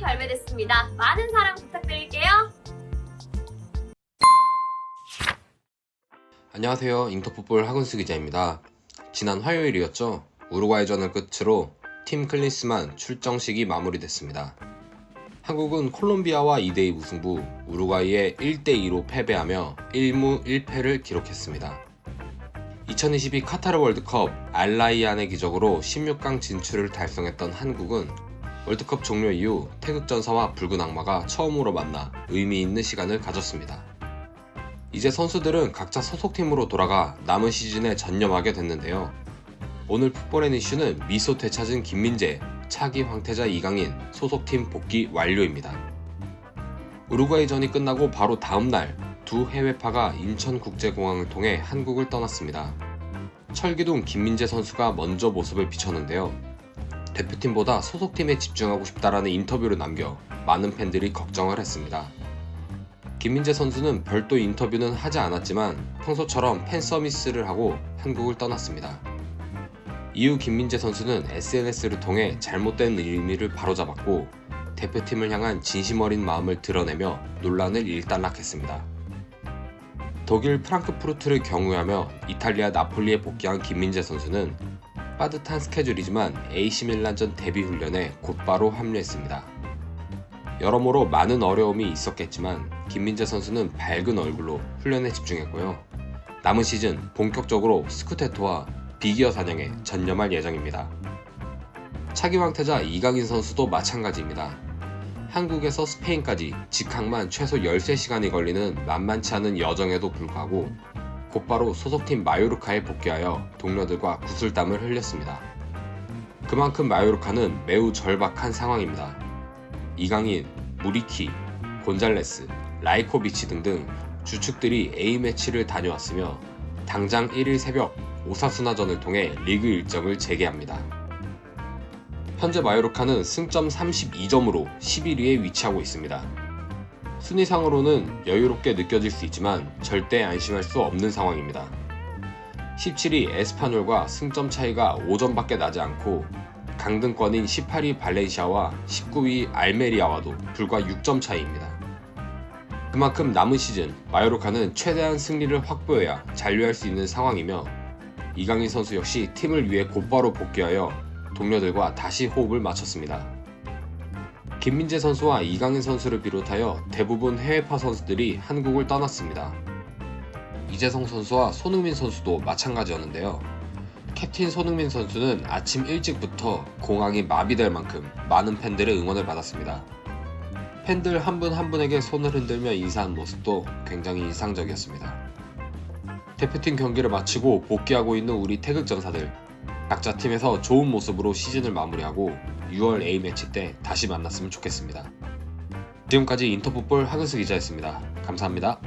발매됐습니다. 많은 사랑 부탁드릴게요. 안녕하세요. 잉터풋볼 하근수 기자입니다. 지난 화요일이었죠. 우루과이전을 끝으로 팀 클린스만 출정식이 마무리됐습니다. 한국은 콜롬비아와 2대2 무승부, 우루과이에 1대2로 패배하며 1무 1패를 기록했습니다. 2022 카타르 월드컵 알라이안의 기적으로 16강 진출을 달성했던 한국은 월드컵 종료 이후 태극전사와 붉은 악마가 처음으로 만나 의미 있는 시간을 가졌습니다. 이제 선수들은 각자 소속팀으로 돌아가 남은 시즌에 전념하게 됐는데요. 오늘 풋볼앤 이슈는 미소 되찾은 김민재, 차기 황태자 이강인 소속팀 복귀 완료입니다. 우루과이전이 끝나고 바로 다음날 두 해외파가 인천국제공항을 통해 한국을 떠났습니다. 철기둥 김민재 선수가 먼저 모습을 비쳤는데요. 대표팀보다 소속팀에 집중하고 싶다라는 인터뷰를 남겨 많은 팬들이 걱정을 했습니다. 김민재 선수는 별도 인터뷰는 하지 않았지만 평소처럼 팬 서비스를 하고 한국을 떠났습니다. 이후 김민재 선수는 SNS를 통해 잘못된 의미를 바로잡았고 대표팀을 향한 진심 어린 마음을 드러내며 논란을 일단락했습니다. 독일 프랑크푸르트를 경유하며 이탈리아 나폴리에 복귀한 김민재 선수는 빠듯한 스케줄이지만 AC 밀란전 데뷔 훈련에 곧바로 합류했습니다. 여러모로 많은 어려움이 있었겠지만 김민재 선수는 밝은 얼굴로 훈련에 집중했고요. 남은 시즌 본격적으로 스쿠테토와 비기어 사냥에 전념할 예정입니다. 차기 왕태자 이강인 선수도 마찬가지입니다. 한국에서 스페인까지 직항만 최소 13시간이 걸리는 만만치 않은 여정에도 불구하고 곧바로 소속팀 마요르카에 복귀하여 동료들과 구슬땀을 흘렸습니다. 그만큼 마요르카는 매우 절박한 상황입니다. 이강인, 무리키, 곤잘레스, 라이코비치 등등 주축들이 A매치를 다녀왔으며 당장 1일 새벽 오사수나전을 통해 리그 일정을 재개합니다. 현재 마요르카는 승점 32점으로 11위에 위치하고 있습니다. 순위상으로는 여유롭게 느껴질 수 있지만 절대 안심할 수 없는 상황입니다. 17위 에스파뇰과 승점 차이가 5점밖에 나지 않고 강등권인 18위 발렌시아와 19위 알메리아와도 불과 6점 차이입니다. 그만큼 남은 시즌 마요르카는 최대한 승리를 확보해야 잔류할 수 있는 상황이며 이강인 선수 역시 팀을 위해 곧바로 복귀하여 동료들과 다시 호흡을 맞췄습니다. 김민재 선수와 이강인 선수를 비롯하여 대부분 해외파 선수들이 한국을 떠났습니다. 이재성 선수와 손흥민 선수도 마찬가지였는데요. 캡틴 손흥민 선수는 아침 일찍부터 공항이 마비될 만큼 많은 팬들의 응원을 받았습니다. 팬들 한 분한 분에게 손을 흔들며 인사한 모습도 굉장히 인상적이었습니다. 대표팀 경기를 마치고 복귀하고 있는 우리 태극전사들 각자 팀에서 좋은 모습으로 시즌을 마무리하고 6월 A매치 때 다시 만났으면 좋겠습니다. 지금까지 인터풋볼 하근수 기자였습니다. 감사합니다.